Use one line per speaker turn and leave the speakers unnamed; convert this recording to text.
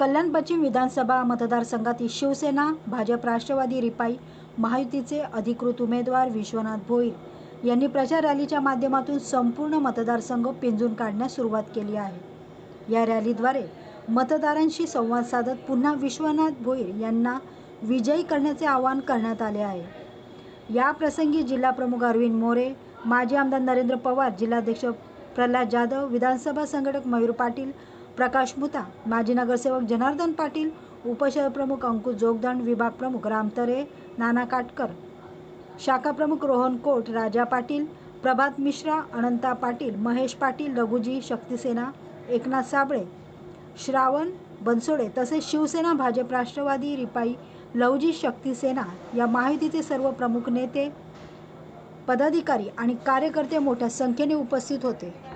कल्याण पश्चिम विधानसभा मतदारसंघातील शिवसेना भाजप राष्ट्रवादी रिपाई महायुतीचे अधिकृत उमेदवार विश्वनाथ भोईर यांनी प्रचार रॅलीच्या माध्यमातून संपूर्ण मतदारसंघ पिंजून काढण्यास सुरुवात केली आहे. या रॅलीद्वारे मतदारांशी संवाद साधत पुन्हा विश्वनाथ भोईर यांना विजयी करण्याचे आवाहन करण्यात आले आहे. या प्रसंगी जिल्हाप्रमुख अरविंद मोरे माजी आमदार नरेंद्र पवार जिल्हाध्यक्ष प्रल्हाद जाधव विधानसभा संघटक मयूर पाटील प्रकाश मुता माजी नगरसेवक जनार्दन पाटील उपशहरप्रमुख अंकुश जोगदंड विभाग प्रमुख रामतरे नाना काटकर. शाखा प्रमुख रोहन कोट राजा पाटील प्रभात मिश्रा अनंता पाटील महेश पाटील रघुजी शक्तिसेना एकनाथ साबळे श्रावण बनसोडे तसेच शिवसेना भाजप राष्ट्रवादी रिपाई लवजी शक्तिसेना या माहितीचे सर्व प्रमुख नेते पदाधिकारी आणि कार्यकर्ते मोठ्या संख्येने उपस्थित होते.